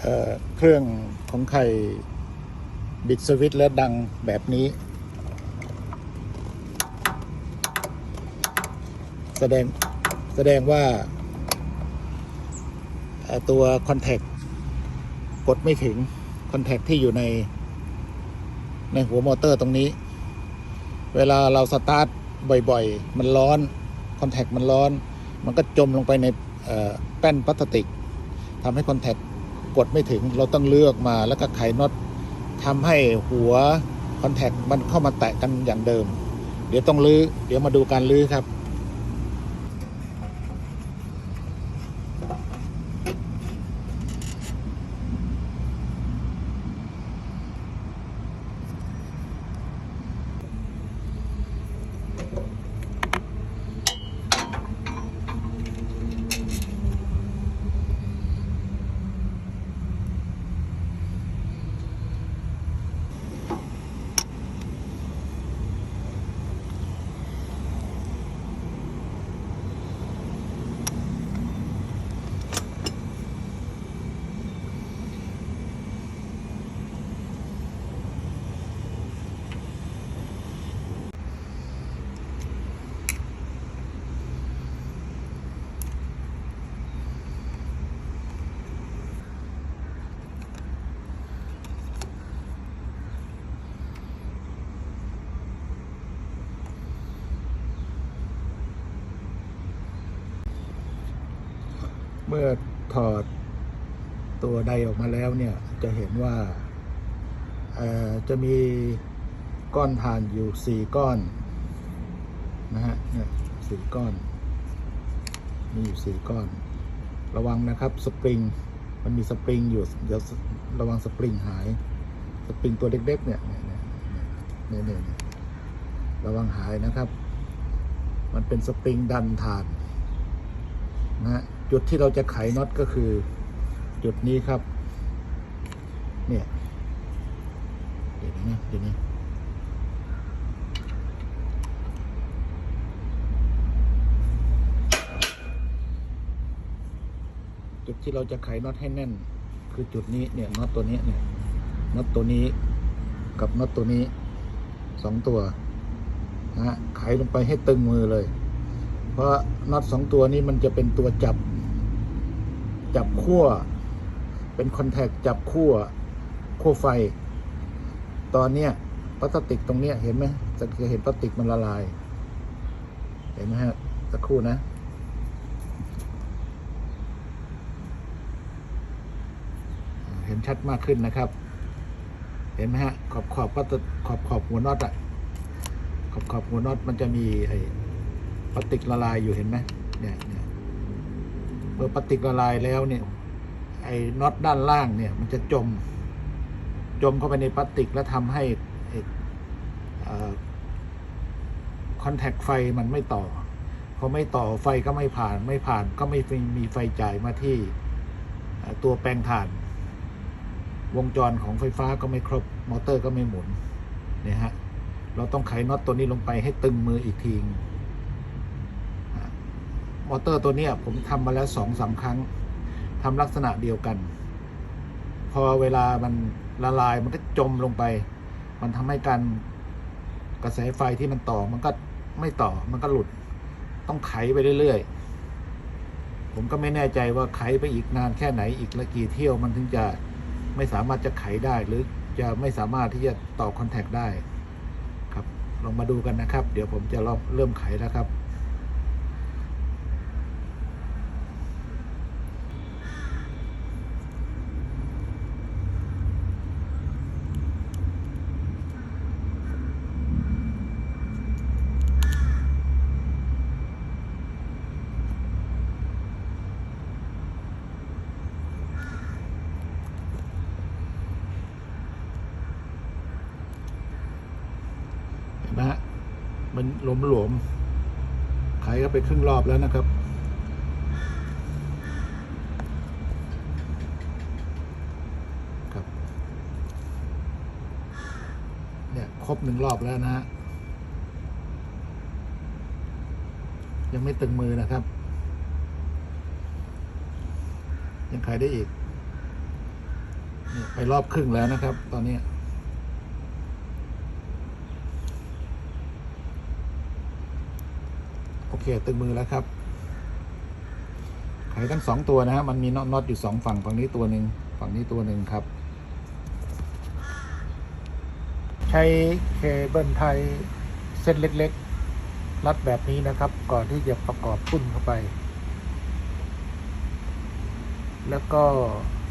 เเครื่องของใครบิดสวิตแล้วดังแบบนี้ แสดงแสดงว่าตัวคอนแทคกดไม่ถึงคอนแทคที่อยู่ใน ในหัวมอเตอร์ตรงนี้ เวลาเราสตาร์ทบ่อยๆ มันร้อนคอนแทคมันร้อน มันก็จมลงไปในแป้นพลาสติกทำให้คอนแทค กดไม่ถึงเราต้องเลือกมาแล้วก็ไขน็อตทำให้หัวคอนแทคมันเข้ามาแตะกันอย่างเดิม เดี๋ยวต้องลื้อเดี๋ยวมาดูการลื้อครับ มื่อถอดตัวใดออกมาแล้วเนี่ยจะเห็นว่าจะมีก้อนถ่านอยู่สี่ก้อนนะฮะเนี่ยสี่ก้อน มีอยู่สี่ก้อน ระวังนะครับสปริงมันมีสปริงอยู่เดี๋ยวระวังสปริงหาย สปริงตัวเล็กๆเนี่ยเนี่ยนี่ยเนี่ยเนี่ยเนี่ยระวังหายนะครับ มันเป็นสปริงดันถ่านนะฮะ จุดที่เราจะไขน็อตก็คือ จุดนี้ครับ เนี่ยเดี๋ยวนะเดี๋ยวนี้จุดที่เราจะไขน็อตให้แน่น คือจุดนี้เนี่ยน็อตตัวนี้เนี่ยน็อตตัวนี้กับน็อตตัวนี้สองตัวนะไขลงไปให้ตึงมือเลย เพราะน็อตสองตัวนี้มันจะเป็นตัวจับ จับขั้วเป็นคอนแทคจับขั้วขั้วไฟ ตอนเนี้ยพลาสติกตรงเนี้ยเห็นไหมจะเห็นพลาสติกมันละลาย เห็นไหมฮะสักครู่นะเห็นชัดมากขึ้นนะครับ เห็นไหมฮะ ขอบขอบพลาสติกขอบขอบหัวน็อตอะขอบขอบหัวน็อตมันจะมีไอ้พลาสติกละลายอยู่เห็นไหมเนี่ยเนี่ย เมื่อพลาสติกละลายแล้วเนี่ยไอ้น็อตด้านล่างเนี่ย มันจะจม จมเข้าไปในพลาสติกแล้วทำให้คอนแทคไฟมันไม่ต่อพอไม่ต่อไฟก็ไม่ผ่านไม่ผ่านก็ไม่มีไฟจ่ายมาที่ตัวแปลงถ่าน วงจรของไฟฟ้าก็ไม่ครบมอเตอร์ก็ไม่หมุนเนี่ยฮะเราต้องไขน็อตตัวนี้ลงไปให้ตึงมืออีกที มอเตอร์ตัวเนี้ยผมทำมาแล้วสองสาครั้งทำลักษณะเดียวกัน พอเวลามันละลายมันก็จมลงไป มันทำให้การกระแสไฟที่มันต่อมันก็ไม่ต่อมันก็หลุด ต้องไขไปเรื่อยๆ ผมก็ไม่แน่ใจว่าไขไปอีกนานแค่ไหนอีกละกี่เที่ยวมันถึงจะไม่สามารถจะไขได้หรือจะไม่สามารถที่จะต่อคอนแทคได้ครับ ลองมาดูกันนะครับ เดี๋ยวผมจะลองเริ่มไขแล้วครับ เห็นไหมฮะ มันหลวมหลวมๆไขก็ไปครึ่งรอบแล้วนะครับ ครับ เนี่ยครบหนึ่งรอบแล้วนะฮะ ยังไม่ตึงมือนะครับ ยังขายได้อีก ไปรอบครึ่งแล้วนะครับ ตอนนี้ โอเค ตึงมือแล้วครับไขทั้งสองตัวนะฮะมันมีน็อตน็อตอยู่สองฝั่งฝั่งนี้ตัวหนึ่งฝั่งนี้ตัวหนึ่งครับ ใช้เคเบิลไทยเส้นเล็กๆ รัดแบบนี้นะครับ ก่อนที่จะประกอบพุ่นเข้าไป แล้วก็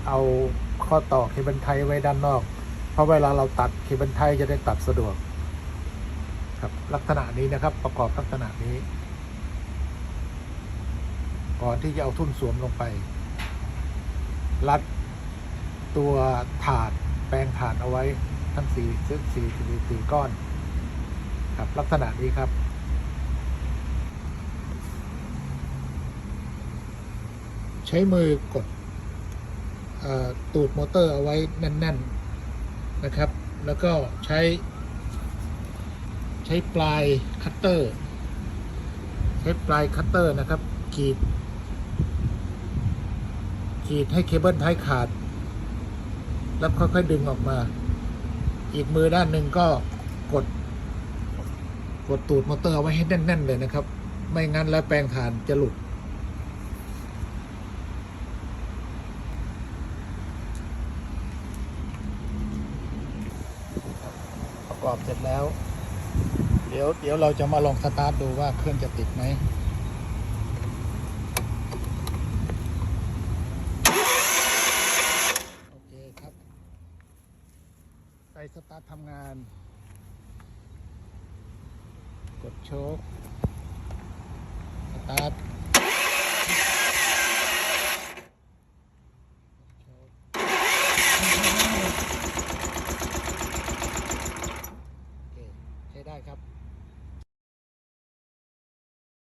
เอาข้อต่อเคเบิลไทยไว้ด้านนอก เพราะเวลาเราตัดเคเบิลไทยจะได้ตัดสะดวกครับลักษณะนี้นะครับประกอบลักษณะนี้ ก่อนที่จะเอาทุ่นสวมลงไป รัดตัวถาดแปลงถาดเอาไว้ทั้งสี่ซึ่งสี่สี่สี่ก้อน ครับลักษณะนี้ครับ ใช้มือกดอตูดมอเตอร์เอาไว้แน่น ๆนะครับ แล้วก็ใช้ ใช้ปลายคัตเตอร์ ใช้ปลายคัตเตอร์นะครับ ขีด ขีดให้เคเบิลท้ายขาด แล้วค่อยๆดึงออกมา อีกมือด้านหนึ่งก็กด กดตูดมอเตอร์ไว้ให้แน่น ๆ เลยนะครับ ไม่งั้นแล้วแปลงฐานจะหลุดประกอบเสร็จแล้ว เดี๋ยวเดี๋ยวเราจะมาลองสตาร์ทดูว่าเครื่องจะติดไหม โอเคครับ ไป สตาร์ททำงาน กดโชคสตาร์ท